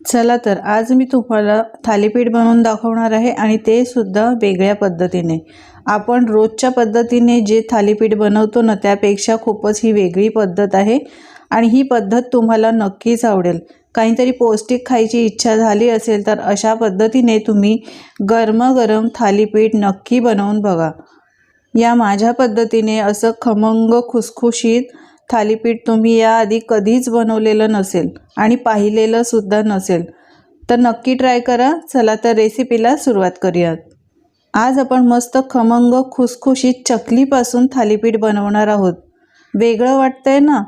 चला तर आज मी तुम्हाला थालीपीठ बनवून दाखवणार आहे आणि ते सुद्धा वेगळ्या पद्धतीने. आपण रोजच्या पद्धतीने जे थालीपीठ बनवतो ना त्यापेक्षा खूपच ही वेगळी पद्धत आहे आणि ही पद्धत तुम्हाला नक्कीच आवडेल. काहीतरी पौष्टिक खायची इच्छा झाली असेल तर अशा पद्धतीने तुम्ही गरमागरम थालीपीठ नक्की बनवून बघा. या माझ्या पद्धतीने असं खमंग खुसखुशीत थालीपीठ तुम्ही याआधी कधीच बनवलेलं नसेल आणि पाहिलेलं सुद्धा नसेल तर नक्की ट्राय करा. चला तर रेसिपीला सुरुवात करूयात. आज आपण मस्त खमंग खुसखुशीत चकलीपासून थालीपीठ बनवणार आहोत. वेगळं वाटतंय ना?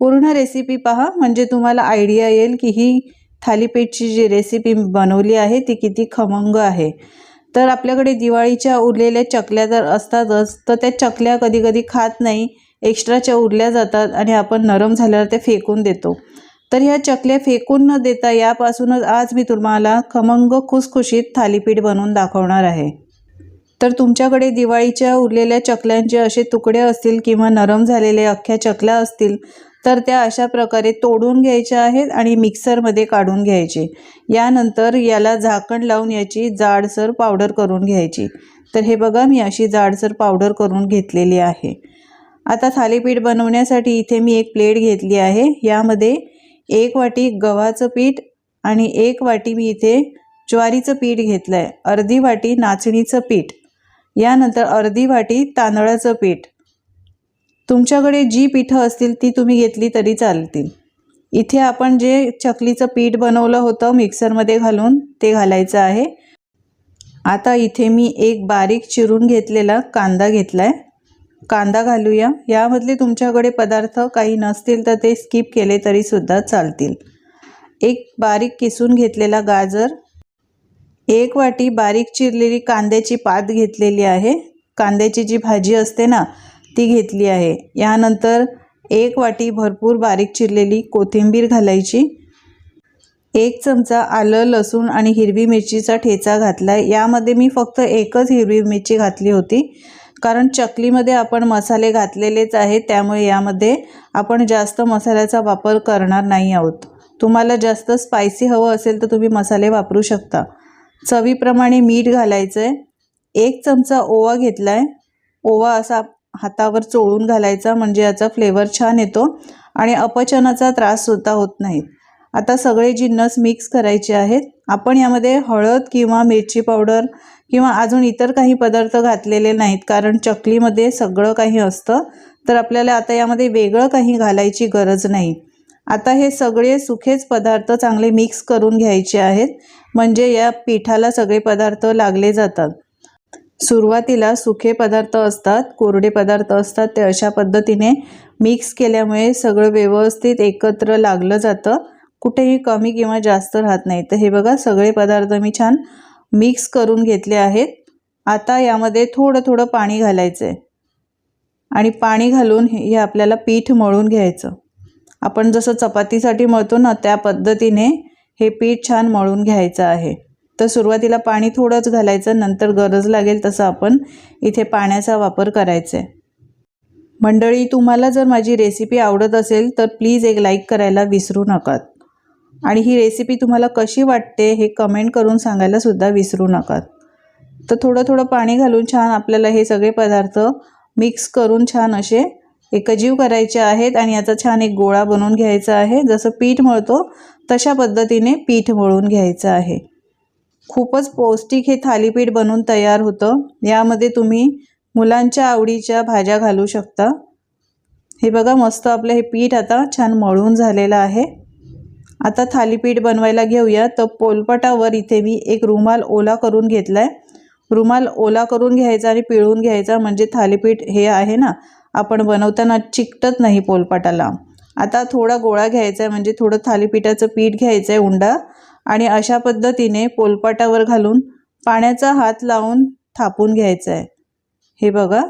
पूर्ण रेसिपी पहा म्हणजे तुम्हाला आयडिया येईल की ही थालीपीठची जी रेसिपी बनवली आहे ती किती खमंग आहे. तर आपल्याकडे दिवाळीच्या उरलेल्या चकल्या तर असतातच तर त्या चकल्या कधी कधी खात नाही एक्स्ट्राच्या उरल्या जातात आणि आपण नरम झाल्यावर ते फेकून देतो. तर ह्या चकल्या फेकून न देता यापासूनच आज मी तुम्हाला खमंग खुसखुशीत थालीपीठ बनवून दाखवणार आहे. तर तुमच्याकडे दिवाळीच्या उरलेल्या चकल्यांचे असे तुकडे असतील किंवा नरम झालेले अख्ख्या चकल्या असतील तर त्या अशा प्रकारे तोडून घ्यायच्या आहेत आणि मिक्सरमध्ये काढून घ्यायचे. यानंतर याला झाकण लावून याची जाडसर पावडर करून घ्यायची. तर हे बघा मी अशी जाडसर पावडर करून घेतलेली आहे. आता थालीपीठ बनवण्यासाठी इथे मी एक प्लेट घेतली आहे. यामध्ये एक वाटी गव्हाचं पीठ आणि एक वाटी मी इथे ज्वारीचं पीठ घेतलं आहे अर्धी वाटी नाचणीचं पीठ. यानंतर अर्धी वाटी तांदळाचं पीठ. तुमच्याकडे जी पिठं असतील ती तुम्ही घेतली तरी चालतील. इथे आपण जे चकलीचं पीठ बनवलं होतं मिक्सरमध्ये घालून ते घालायचं आहे. आता इथे मी एक बारीक चिरून घेतलेला कांदा घेतला आहे कांदा घालूया. यामधले तुमच्याकडे पदार्थ काही नसतील तर ते स्किप केले तरीसुद्धा चालतील. एक बारीक किसून घेतलेला गाजर. एक वाटी बारीक चिरलेली कांद्याची पात घेतलेली आहे. कांद्याची जी भाजी असते ना ती घेतली आहे. यानंतर एक वाटी भरपूर बारीक चिरलेली कोथिंबीर घालायची. एक चमचा आलं लसूण आणि हिरवी मिरचीचा ठेचा घातला आहे यामध्ये मी फक्त एकच हिरवी मिरची घातली होती. कारण चकलीमध्ये आपण मसाले घातलेलेच आहेत त्यामुळे यामध्ये आपण जास्त मसाल्याचा वापर करणार नाही आहोत. तुम्हाला जास्त स्पायसी हवं असेल तर तुम्ही मसाले वापरू शकता. चवीप्रमाणे मीठ घालायचं आहे एक चमचा ओवा घेतला आहे ओवा असा हातावर चोळून घालायचा म्हणजे याचा फ्लेवर छान येतो आणि अपचनाचा त्राससुद्धा होत नाही. आता सगळे जिन्नस मिक्स करायचे आहेत. आपण यामध्ये हळद किंवा मिरची पावडर किंवा अजून इतर काही पदार्थ घातलेले नाहीत कारण चकलीमध्ये सगळं काही असतं तर आपल्याला आता यामध्ये वेगळं काही घालायची गरज नाही. आता हे सगळे सुखेच पदार्थ चांगले मिक्स करून घ्यायचे आहेत म्हणजे या पिठाला सगळे पदार्थ लागले जातात. सुरुवातीला सुखे पदार्थ असतात कोरडे पदार्थ असतात ते अशा पद्धतीने मिक्स केल्यामुळे सगळं व्यवस्थित एकत्र लागलं जातं. कुठेही कमी किंवा जास्त राहत नाही. तर हे बघा सगळे पदार्थ मी छान मिक्स करून घेतले आहेत. आता यामध्ये थोडं थोडं पाणी घालायचं आहे आणि पाणी घालून हे आपल्याला पीठ मळून घ्यायचं. आपण जसं चपातीसाठी मळतो ना त्या पद्धतीने हे पीठ छान मळून घ्यायचं आहे. तर सुरुवातीला पाणी थोडंच घालायचं नंतर गरज लागेल तसं आपण इथे पाण्याचा वापर करायचा आहे मंडळी तुम्हाला जर माझी रेसिपी आवडत असेल तर प्लीज एक लाईक करायला विसरू नका. आणि ही रेसिपी तुम्हाला कशी वाटते हे कमेंट करून सांगायला सुद्धा विसरू नका तर थोडं थोडं पाणी घालून छान आपल्याला हे सगळे पदार्थ मिक्स करून छान असे एकजीव करायचे आहेत आणि याचा छान एक गोळा बनवून घ्यायचा आहे. जसं पीठ मळतो तशा पद्धतीने पीठ मळून घ्यायचं आहे. खूपच पौष्टिक हे थालीपीठ बनवून तयार होतं. यामध्ये तुम्ही मुलांच्या आवडीच्या भाज्या घालू शकता. हे बघा मस्त आपलं हे पीठ आता छान मळून झालेलं आहे. आता थालीपीठ बनवायला घेऊया. तर पोलपटावर इथे मी एक रुमाल ओला करून घेतला आहे रुमाल ओला करून घ्यायचा आणि पिळून घ्यायचा म्हणजे थालीपीठ हे आहे ना आपण बनवताना चिकटत नाही पोलपाटाला. आता थोडा गोळा घ्यायचा आहे म्हणजे थोडं थालीपीठाचं पीठ घ्यायचं आहे उंडा आणि अशा पद्धतीने पोलपाटावर घालून पाण्याचा हात लावून थापून घ्यायचं आहे हे बघा.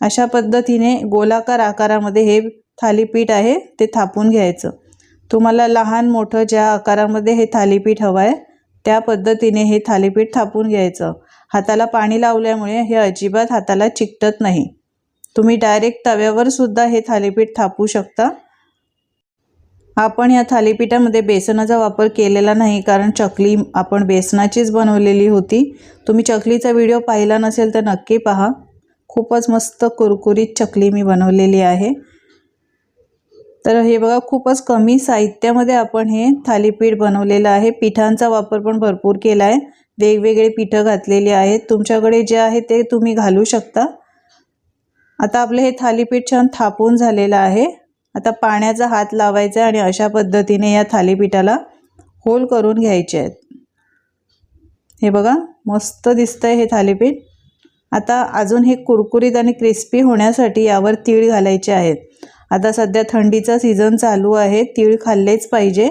अशा पद्धतीने गोलाकार आकारामध्ये हे थालीपीठ आहे ते थापून घ्यायचं. तुम्हाला लहान मोठं ज्या आकारामध्ये हे थालीपीठ हवं आहे त्या पद्धतीने हे थालीपीठ थापून घ्यायचं. हाताला पाणी लावल्यामुळे हे अजिबात हाताला चिकटत नाही. तुम्ही डायरेक्ट तव्यावर सुद्धा हे थालीपीठ थापू शकता. आपण या थालीपीठामध्ये बेसनाचा वापर केलेला नाही कारण चकली आपण बेसनाचीच बनवलेली होती. तुम्ही चकलीचा व्हिडिओ पाहिला नसेल तर नक्की पहा. खूपच मस्त कुरकुरीत चकली मी बनवलेली आहे. तर हे बघा खूपच कमी साहित्यामध्ये आपण हे थालीपीठ बनवलेलं आहे. पिठांचा वापर पण भरपूर केला आहे. वेगवेगळे पिठं घातलेली आहेत. तुमच्याकडे जे आहे ते तुम्ही घालू शकता. आता आपलं हे थालीपीठ छान थापून झालेलं आहे. आता पाण्याचा हात लावायचा आणि अशा पद्धतीने या थालीपीठाला होल करून घ्यायचे आहेत. हे बघा मस्त दिसतंय हे थालीपीठ. आता अजून हे कुरकुरीत आणि क्रिस्पी होण्यासाठी यावर तीळ घालायचे आहेत. आता सध्या थंडीचा सीझन चालू आहे तीळ खाल्लेच पाहिजे.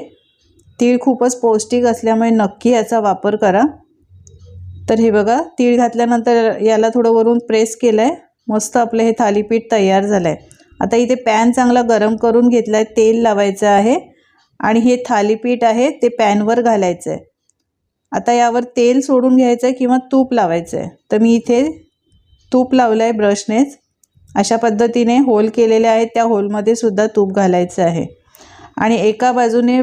तीळ खूपच पौष्टिक असल्यामुळे नक्की याचा वापर करा. तर हे बघा तीळ घातल्यानंतर याला थोडं वरून प्रेस केलं आहे मस्त आपलं हे थालीपीठ तयार झालं आहे आता इथे पॅन चांगला गरम करून घेतला आहे तेल लावायचं आहे. आणि हे थालीपीठ आहे ते पॅनवर घालायचं आहे आता यावर तेल सोडून घ्यायचं आहे किंवा तूप लावायचं आहे तर मी इथे तूप लावलं आहे ब्रशनेच. अशा पद्धतीने होल केलेले आहेत. त्या होलमध्ये सुद्धा तूप घालायचं आहे. आणि एका बाजूने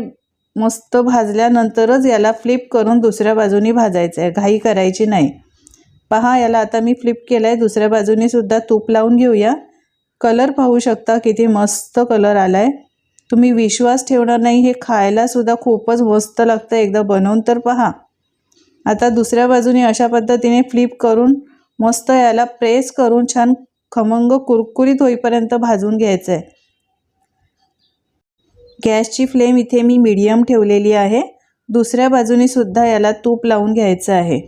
मस्त भाजल्यानंतरच याला फ्लिप करून दुसऱ्या बाजूनी भाजायचं आहे. घाई करायची नाही. पहा याला आता मी फ्लिप केलं आहे दुसऱ्या बाजूने सुद्धा तूप लावून घेऊया. कलर पाहू शकता किती मस्त कलर आला आहे तुम्ही विश्वास ठेवणार नाही हे खायलासुद्धा खूपच मस्त लागतं एकदा बनवून तर पहा. आता दुसऱ्या बाजूने अशा पद्धतीने फ्लिप करून मस्त याला प्रेस करून छान खमंग कुरकुरीत होईपर्यंत भाजून घ्यायचं आहे गॅसची फ्लेम इथे मी मीडियम ठेवलेली आहे. दुसऱ्या बाजूने सुद्धा याला तूप लावून घ्यायचं आहे.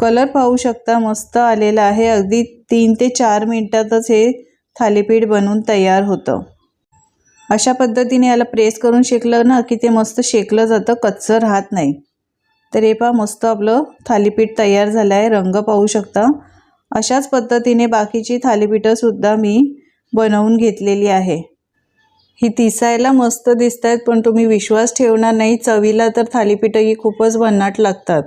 कलर पाहू शकता मस्त आलेला आहे. अगदी तीन ते चार मिनटातच हे थालीपीठ बनवून तयार होतं. अशा पद्धतीने याला प्रेस करून शेकलं ना की ते मस्त शेकलं जातं कच्चं राहत नाही. तर हे पहा मस्त आपलं थालीपीठ तयार झालं आहे रंग पाहू शकता. अशाच पद्धतीने बाकीची थालीपीठंसुद्धा मी बनवून घेतलेली आहे. ही दिसायला मस्त दिसत आहेत पण तुम्ही विश्वास ठेवणार नाही चवीला तर थालीपीठं ही खूपच भन्नाट लागतात.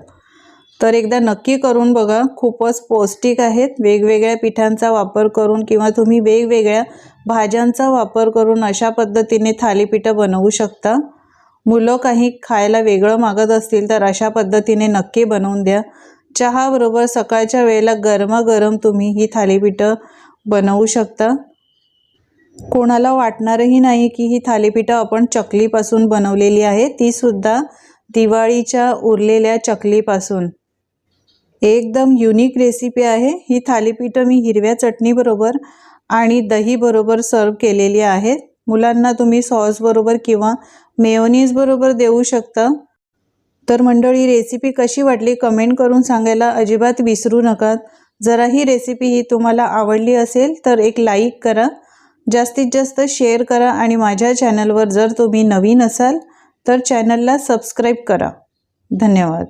तर एकदा नक्की करून बघा खूपच पौष्टिक आहेत. वेगवेगळ्या पिठांचा वापर करून किंवा तुम्ही वेगवेगळ्या भाज्यांचा वापर करून अशा पद्धतीने थालीपीठं बनवू शकता. मुलं काही खायला वेगळं मागत असतील तर अशा पद्धतीने नक्की बनवून द्या. चहाबरोबर सकाळच्या वेळेला गरमागरम तुम्ही ही थालीपीठं बनवू शकता. कोणाला वाटणारही नाही की ही थालीपीठं आपण चकलीपासून बनवलेली आहे तीसुद्धा दिवाळीच्या उरलेल्या चकलीपासून. एकदम युनिक रेसिपी आहे. ही थालीपीठं मी हिरव्या चटणीबरोबर आणि दहीबरोबर सर्व केलेली आहेत. मुलांना तुम्ही सॉसबरोबर किंवा मेयोनीजबरोबर देऊ शकता. तर मंडळी रेसिपी कशी वाटली कमेंट करून सांगायला अजिबात विसरू नका. जरा ही रेसिपी ही तुम्हाला आवडली असेल तर एक लाईक करा. जास्तीत जास्त शेअर करा आणि माझ्या चॅनलवर जर तुम्ही नवीन असाल तर चॅनलला सबस्क्राईब करा. धन्यवाद.